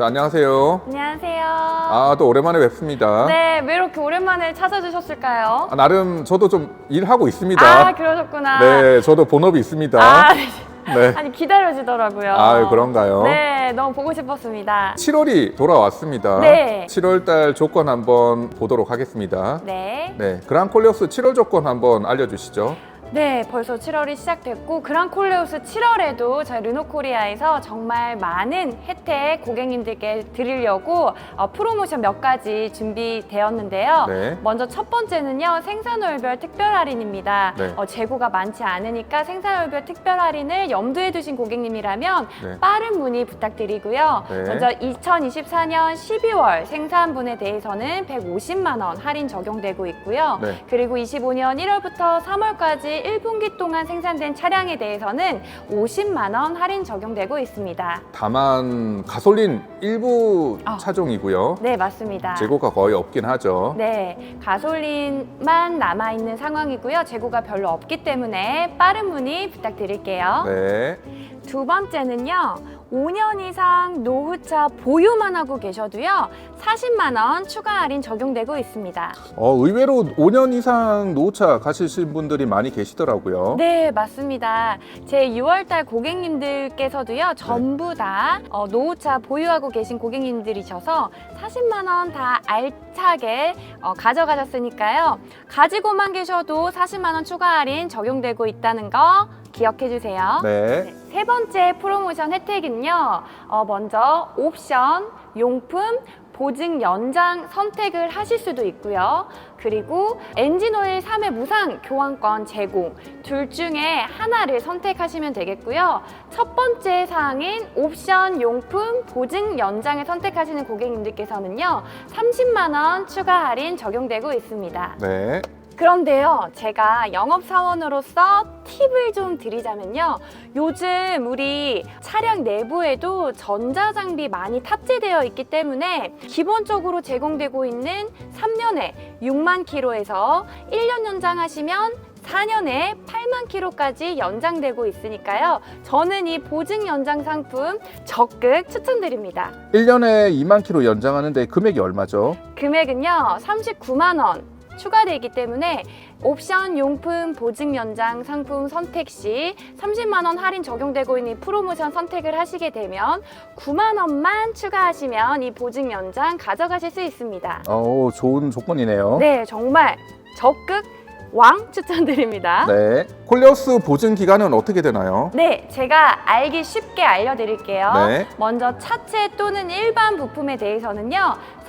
자, 안녕하세요. 안녕하세요. 아, 또 오랜만에 뵙습니다. 네, 왜 이렇게 오랜만에 찾아주셨을까요? 아, 나름 저도 좀 일하고 있습니다. 아, 그러셨구나. 네, 저도 본업이 있습니다. 아, 네. 아니 기다려지더라고요. 아, 그런가요? 네, 너무 보고 싶었습니다. 7월이 돌아왔습니다. 네. 7월 달 조건 한번 보도록 하겠습니다. 네. 네, 그랑콜리오스 7월 조건 한번 알려주시죠. 네, 벌써 7월이 시작됐고 그랑콜레우스 7월에도 저희 르노코리아에서 정말 많은 혜택 고객님들께 드리려고 어, 프로모션 몇 가지 준비되었는데요. 네. 먼저 첫 번째는요 생산월별 특별 할인입니다. 네. 어, 재고가 많지 않으니까 생산월별 특별 할인을 염두에 두신 고객님이라면 네. 빠른 문의 부탁드리고요. 네. 먼저 2024년 12월 생산분에 대해서는 150만 원 할인 적용되고 있고요. 네. 그리고 25년 1월부터 3월까지 1분기 동안 생산된 차량에 대해서는 50만 원 할인 적용되고 있습니다. 다만 가솔린 일부 아. 차종이고요. 네, 맞습니다. 재고가 거의 없긴 하죠. 네, 가솔린만 남아 있는 상황이고요. 재고가 별로 없기 때문에 빠른 문의 부탁드릴게요. 네. 두 번째는요. 5년 이상 노후차 보유만 하고 계셔도요. 40만 원 추가 할인 적용되고 있습니다. 어, 의외로 5년 이상 노후차 가시신 분들이 많이 계시더라고요. 네, 맞습니다. 제 6월달 고객님들께서도요, 전부 다 어, 노후차 보유하고 계신 고객님들이셔서 40만 원 다 알차게 어, 가져가셨으니까요. 가지고만 계셔도 40만 원 추가 할인 적용되고 있다는 거 기억해 주세요. 네. 네, 세 번째 프로모션 혜택은요. 어, 먼저 옵션, 용품, 보증 연장 선택을 하실 수도 있고요. 그리고 엔진오일 3회 무상 교환권 제공 둘 중에 하나를 선택하시면 되겠고요. 첫 번째 사항인 옵션, 용품, 보증 연장을 선택하시는 고객님들께서는요. 30만 원 추가 할인 적용되고 있습니다. 네. 그런데요, 제가 영업사원으로서 팁을 좀 드리자면요. 요즘 우리 차량 내부에도 전자장비 많이 탑재되어 있기 때문에 기본적으로 제공되고 있는 3년에 6만 킬로에서 1년 연장하시면 4년에 8만 킬로까지 연장되고 있으니까요. 저는 이 보증 연장 상품 적극 추천드립니다. 1년에 2만 킬로 연장하는데 금액이 얼마죠? 금액은요 39만 원 추가되기 때문에 옵션 용품 보증 연장 상품 선택 시 30만 원 할인 적용되고 있는 이 프로모션 선택을 하시게 되면 9만 원만 추가하시면 이 보증 연장 가져가실 수 있습니다. 어, 좋은 조건이네요. 네, 정말 적극 왕 추천드립니다. 네. 콜리오스 보증 기간은 어떻게 되나요? 네, 제가 알기 쉽게 알려드릴게요. 네. 먼저 차체 또는 일반 부품에 대해서는요,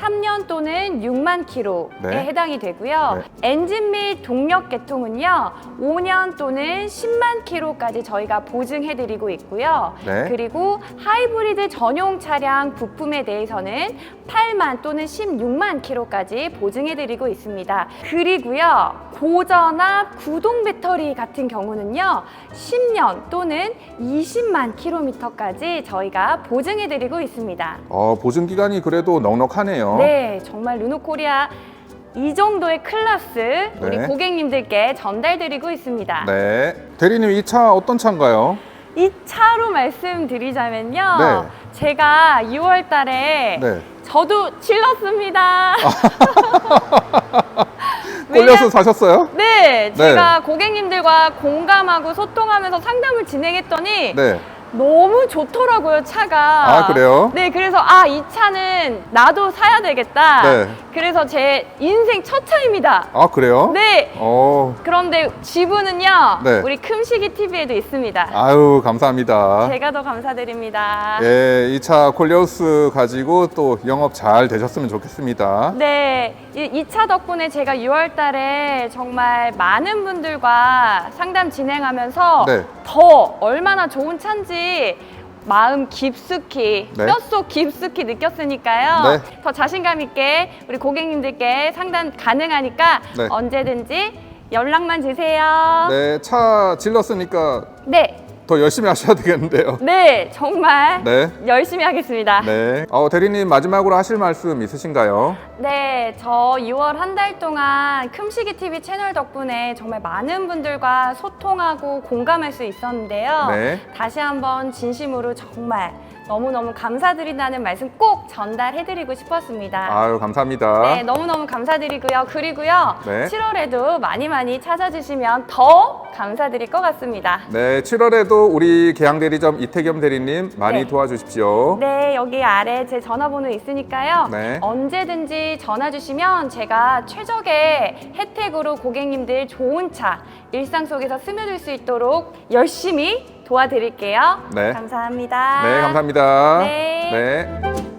3년 또는 6만 킬로에 네. 해당이 되고요. 엔진 및 동력 계통은요, 5년 또는 10만 킬로까지 저희가 보증해드리고 있고요. 네. 그리고 하이브리드 전용 차량 부품에 대해서는 8만 또는 16만 킬로까지 보증해드리고 있습니다. 그리고요, 고전압 구동 배터리 같은 경우는요, 10년 또는 20만 킬로미터까지 저희가 보증해드리고 있습니다. 어, 보증 기간이 그래도 넉넉하네요. 네, 정말 르노코리아 이 정도의 클래스 우리 네. 고객님들께 전달드리고 있습니다. 네. 대리님 이 차 어떤 차인가요? 이 차로 말씀드리자면요. 네. 제가 6월 달에 네. 저도 질렀습니다. 콜리오스 사셨어요? 네, 제가 고객님들과 공감하고 소통하면서 상담을 진행했더니 네. 너무 좋더라고요, 차가. 아, 그래요? 네, 그래서 아, 이 차는 나도 사야 되겠다. 네. 그래서 제 인생 첫 차입니다. 아, 그래요? 네. 어. 그런데 지분은요, 네. 우리 금시기 TV에도 있습니다. 아유, 감사합니다. 제가 더 감사드립니다. 예, 이 차 콜리오스 가지고 또 영업 잘 되셨으면 좋겠습니다. 네, 이 차 덕분에 제가 6월 달에 정말 많은 분들과 상담 진행하면서 네. 더 얼마나 좋은 차인지 마음 깊숙이, 네. 뼛속 깊숙이 느꼈으니까요. 네. 더 자신감 있게 우리 고객님들께 상담 가능하니까 네. 언제든지 연락만 주세요. 네, 차 질렀으니까 네, 더 열심히 하셔야 되겠는데요. 네, 정말 네. 열심히 하겠습니다. 네. 어, 대리님 마지막으로 하실 말씀 있으신가요? 네, 저 6월 한 달 동안 금시기 TV 채널 덕분에 정말 많은 분들과 소통하고 공감할 수 있었는데요. 네. 다시 한번 진심으로 정말 너무너무 감사드린다는 말씀 꼭 전달해드리고 싶었습니다. 아유 감사합니다. 네, 너무너무 감사드리고요. 그리고요, 네. 7월에도 많이 많이 찾아주시면 더 감사드릴 것 같습니다. 네, 7월에도 우리 계양대리점 이태겸 대리님 많이 네. 도와주십시오. 네, 여기 아래 제 전화번호 있으니까요. 네. 언제든지 전화 주시면 제가 최적의 혜택으로 고객님들 좋은 차 일상 속에서 스며들 수 있도록 열심히 도와드릴게요. 네. 감사합니다. 네, 감사합니다. 네. 네.